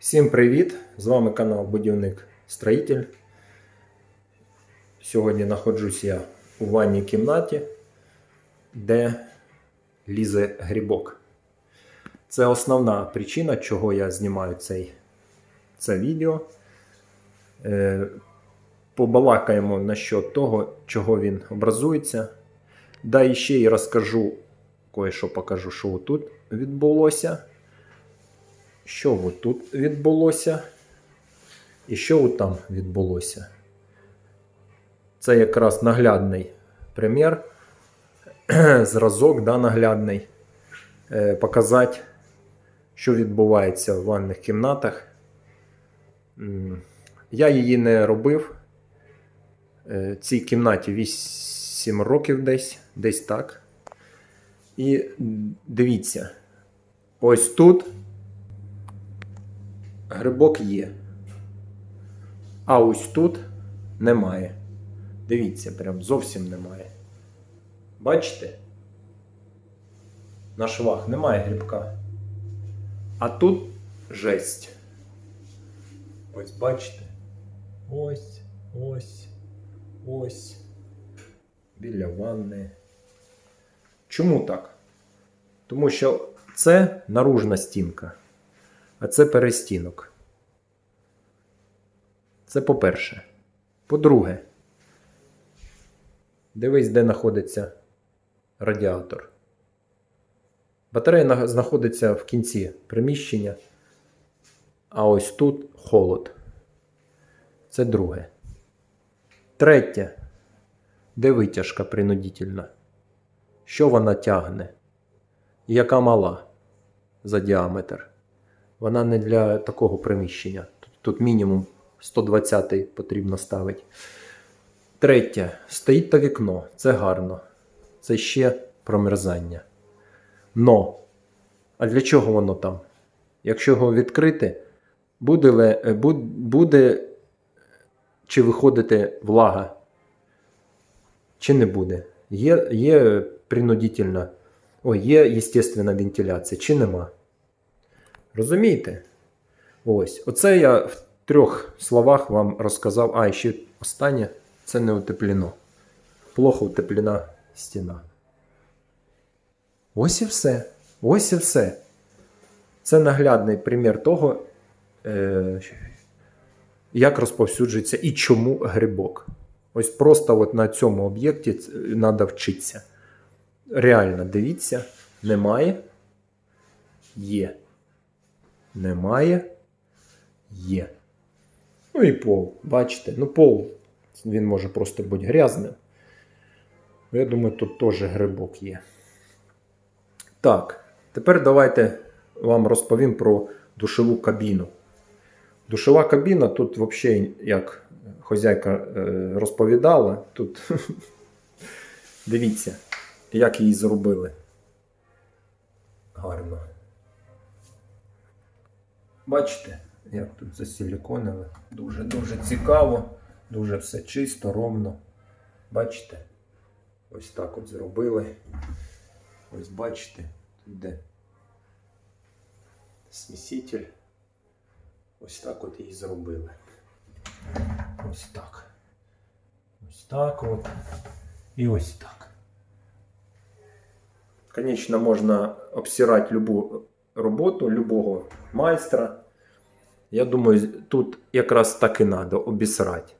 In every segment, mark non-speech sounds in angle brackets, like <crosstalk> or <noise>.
Всім привіт! З вами канал Будівник Строїтель. Сьогодні знаходжусь я у ванній кімнаті, де лізе грибок. Це основна причина, чого я знімаю цей, це відео. Е, побалакаємо насчет того, чого він образується. Да і ще й розкажу, кое-що покажу, що тут відбулося. Що от тут відбулося? І що от там відбулося? Це якраз наглядний примір, <clears throat> зразок да, наглядний. Е, показати, що відбувається в ванних кімнатах. Я її не робив. Е, Цій кімнаті 8 років десь, десь так. І дивіться, ось тут грибок є. А ось тут немає. Дивіться, прям зовсім немає. Бачите? На швах немає грибка. А тут жесть. Ось бачите? Ось, ось, ось. Біля ванни. Чому так? Тому що це наружна стінка, а це перестінок. Це по-перше. По-друге, дивись, де знаходиться радіатор. Батарея знаходиться в кінці приміщення, а ось тут холод. Це друге. Третє. Де витяжка принудительна? Що вона тягне? І яка мала за діаметр? Вона не для такого приміщення. Тут, мінімум 120 потрібно ставити. Третє. Стоїть та вікно. Це гарно. Це ще промерзання. Но. А для чого воно там? Якщо його відкрити, буде, е, буде чи виходити влага, чи не буде. Є, є принудительна, ой, є естественна вентиляція, чи нема. Розумієте? Ось. Оце я в трьох словах вам розказав. А, ще останнє це не утеплено. Плохо утеплена стіна. Ось і все. Ось і все. Це наглядний примір того, е, як розповсюджується і чому грибок. Ось просто от на цьому об'єкті треба вчитися. Реально, дивіться, немає. Є. Немає. Є. Ну і пол. Бачите? Ну, пол він може просто бути грязним. Я думаю, тут теж грибок є. Так, тепер давайте вам розповім про душову кабіну. Душова кабіна тут взагалі, як хозяйка е, розповідала, тут <laughs> дивіться, як її зробили. Гарно. Бачите, як тут засиліконили. Дуже-дуже цікаво, дуже все чисто, ровно. Бачите? Ось так от зробили. Ось бачите, тут де сміситель. Ось так от її зробили. Ось так. Ось так от. І ось так. Звісно, можна обсирати любу роботу, любого майстра. Я думаю, тут якраз так і треба обісрати.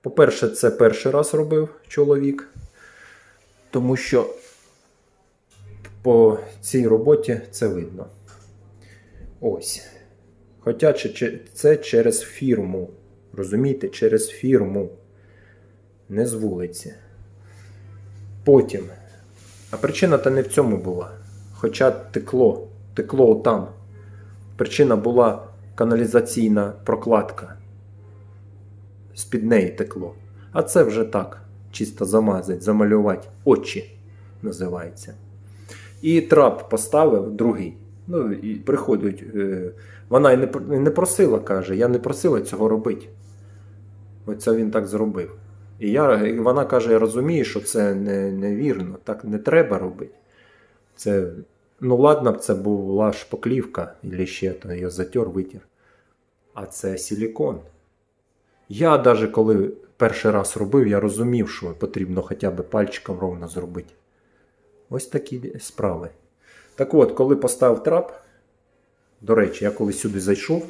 По-перше, це перший раз робив чоловік, тому що по цій роботі це видно. Ось. Хоча це через фірму. Розумієте, через фірму. Не з вулиці. Потім. А причина та не в цьому була. Хоча текло, текло там. Причина була каналізаційна прокладка. З-під неї текло. А це вже так. Чисто замазати, замалювати. Очі називається. І трап поставив другий. Ну, і приходять. Е, вона й не, просила, каже, я не просила цього робити. Оце він так зробив. І, я, і вона каже: я розумію, що це не, невірно, так не треба робити. Це Ну, ладно б, це була шпаклівка, або ще то я затер, витер. А це силікон. Я навіть коли перший раз робив, я розумів, що потрібно хоча б пальчиком ровно зробити. Ось такі справи. Так от, коли поставив трап, до речі, я коли сюди зайшов,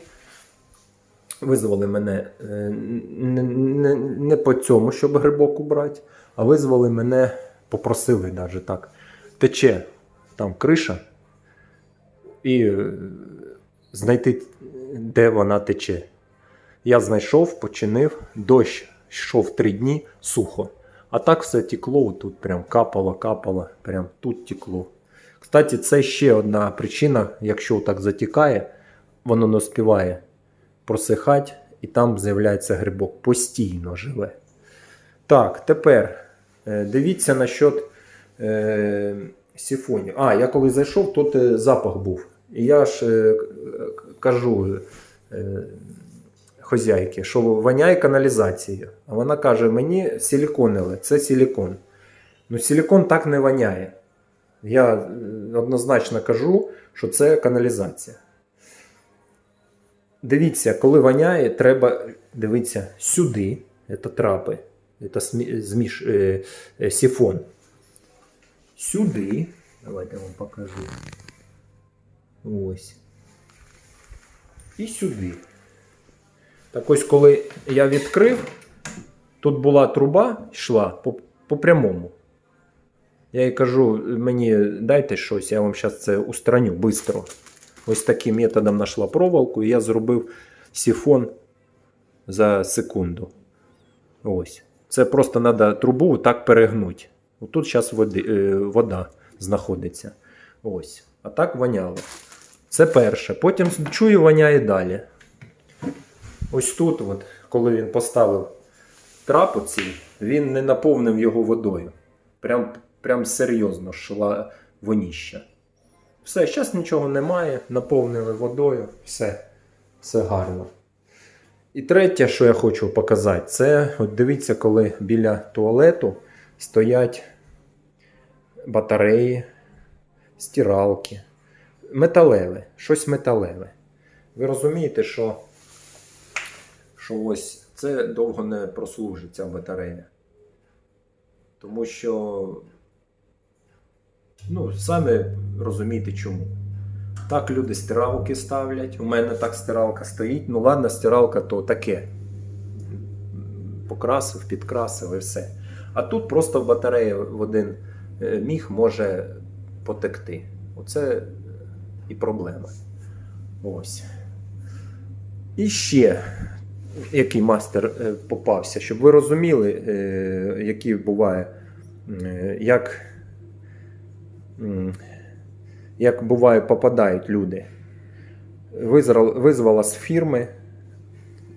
визвали мене не, не, не по цьому, щоб грибок убрати, а визвали мене, попросили навіть так. Тече там криша, і е, знайти, де вона тече. Я знайшов, починив, дощ йшов три дні сухо. А так все текло, тут прям капало, капало, прям тут текло. Кстати, це ще одна причина, якщо так затікає, воно не співає просихати, і там з'являється грибок. Постійно живе. Так, тепер е, дивіться насчет сифонів. А, я коли зайшов, тут запах був. І я ж е, кажу е, хозяйки, що воняє каналізацією. А вона каже: мені силіконили, це силікон. Ну, силікон так не воняє. Я е, однозначно кажу, що це каналізація. Дивіться, коли воняє, треба дивитися сюди. Це трапи, це зміш, е, сифон. Сюди. Давайте я вам покажу. Ось. І сюди. Так ось, коли я відкрив, тут була труба, йшла по, по прямому. Я їй кажу, мені дайте щось, я вам зараз це устраню швидко. Ось таким методом знайшла проволоку, і я зробив сифон за секунду. Ось. Це просто треба трубу так перегнути. Тут зараз води, е, вода знаходиться. Ось. А так воняло. Це перше. Потім чую, воняє далі. Ось тут, от, коли він поставив трап оцій, він не наповнив його водою. Прям, прям серйозно йшла воніща. Все, зараз нічого немає, наповнили водою, все, все гарно. І третє, що я хочу показати, це от дивіться, коли біля туалету стоять батареї, стиралки, металеве, щось металеве. Ви розумієте, що, що ось це довго не прослужить ця батарея. Тому що, ну, самі розумієте чому. Так люди стиралки ставлять. У мене так стиралка стоїть. Ну ладно, стиралка то таке. Покрасив, підкрасив і все. А тут просто батарея в один міг може потекти. Оце і проблема. Ось. І ще який мастер е, попався, щоб ви розуміли, е, які буває, е, як, як буває, попадають люди. Визвала з фірми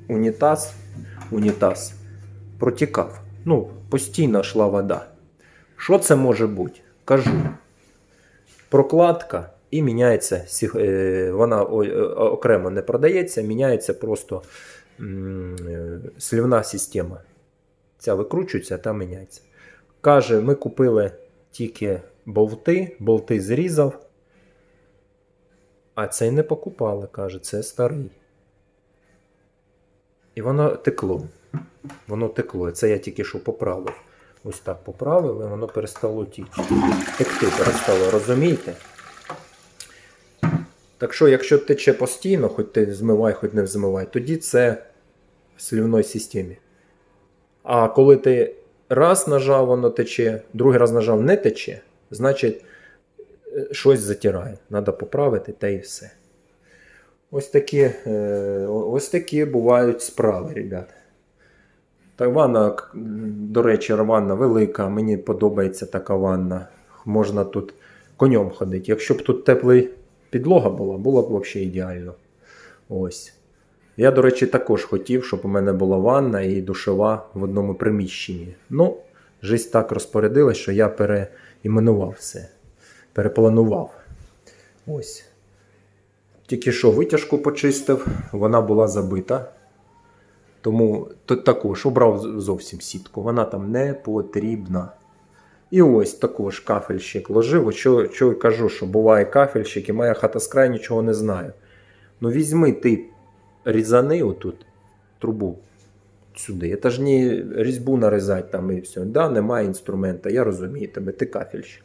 унітаз, унітаз протікав. Ну, постійно йшла вода. Що це може бути? Кажу. Прокладка і міняється, е, вона е, окремо не продається, міняється просто е, слівна система. Ця викручується, та міняється. Каже, ми купили тільки болти, болти зрізав, а цей не покупали, каже, це старий. І воно текло. Воно текло. Це я тільки що поправив. Ось так поправив, і воно перестало тіти. Текти перестало, розумієте? Так що, якщо тече постійно, хоч ти змивай, хоч не змивай, тоді це в слівної системі. А коли ти раз нажав, воно тече, другий раз нажав, не тече, значить е, щось затирає. Треба поправити та і все. Ось такі, е, ось такі бувають справи, ребята. Та ванна, до речі, ванна велика, мені подобається така ванна. Можна тут конем ходити. Якщо б тут тепла підлога була, було б взагалі ідеально. Ось. Я, до речі, також хотів, щоб у мене була ванна і душова в одному приміщенні. Ну, жизнь так розпорядилась, що я переіменував все. Перепланував. Ось. Тільки що витяжку почистив, вона була забита. Тому тут також обрав зовсім сітку. Вона там не потрібна. І ось також кафельщик ложив. Що, що я кажу, що буває кафельщик, і моя хата з краю нічого не знаю. Ну візьми ти різани отут трубу сюди. Це ж не різьбу нарізати там і все. Да, немає інструмента, я розумію тебе, ти кафельщик.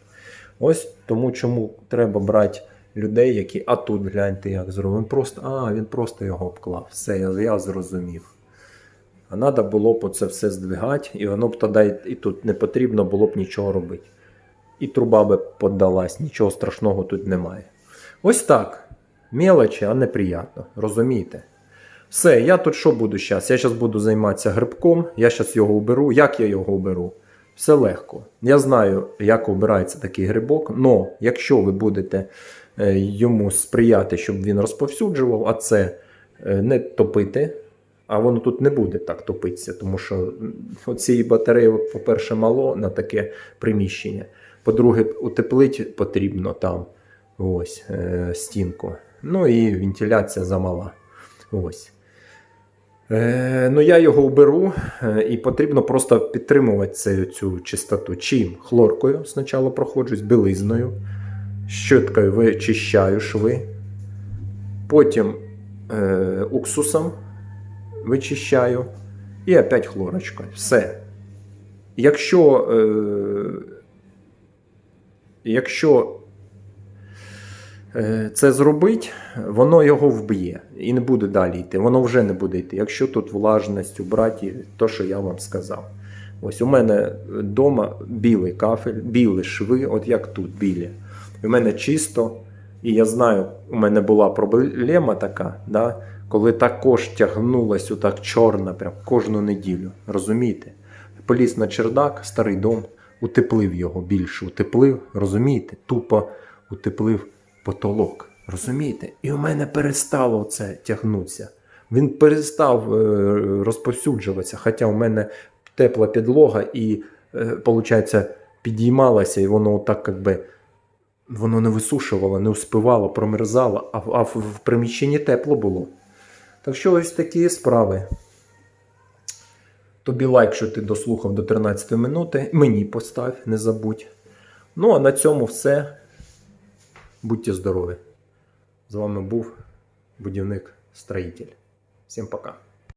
Ось тому, чому треба брати людей, які. А тут гляньте, як зробив. Він просто, а, він просто його обклав. Все, я, я зрозумів. А треба було б це все здвигати, і воно б тоді і тут не потрібно було б нічого робити. І труба би поддалась, нічого страшного тут немає. Ось так. Мелочі, а неприємно. Розумієте? Все, я тут що буду зараз? Я зараз буду займатися грибком, я зараз його уберу. Як я його уберу? Все легко. Я знаю, як обирається такий грибок, але якщо ви будете е, йому сприяти, щоб він розповсюджував, а це е, не топити, а воно тут не буде так топитися, тому що цієї батареї, по-перше, мало на таке приміщення. По-друге, утеплити потрібно там ось е, стінку. Ну і вентиляція замала. Ось. Е, ну, я його уберу, е, і потрібно просто підтримувати цю, цю чистоту. Чим? Хлоркою спочатку проходжусь, білизною, щіткою вичищаю шви, потім е, уксусом вичищаю і опять хлорочкою. Все. Якщо, е, якщо е, це зробить, воно його вб'є і не буде далі йти. Воно вже не буде йти. Якщо тут влажність убрати, то, що я вам сказав. Ось у мене вдома білий кафель, білі шви, от як тут білі. У мене чисто, і я знаю, у мене була проблема така, да, коли також тягнулась отак чорна прям кожну неділю. Розумієте? Поліз на чердак, старий дом, утеплив його більше, утеплив, розумієте? Тупо утеплив потолок. Розумієте? І у мене перестало це тягнутися. Він перестав е, розповсюджуватися, хоча у мене тепла підлога і, виходить, підіймалася, і воно так якби. Воно не висушувало, не успівало, промерзало, а, а в, приміщенні тепло було. Так що ось такі справи. Тобі лайк, що ти дослухав до 13 минути. Мені постав, не забудь. Ну, а на цьому все. Будьте здорові! З вами був будівник-строїтель. Всім пока.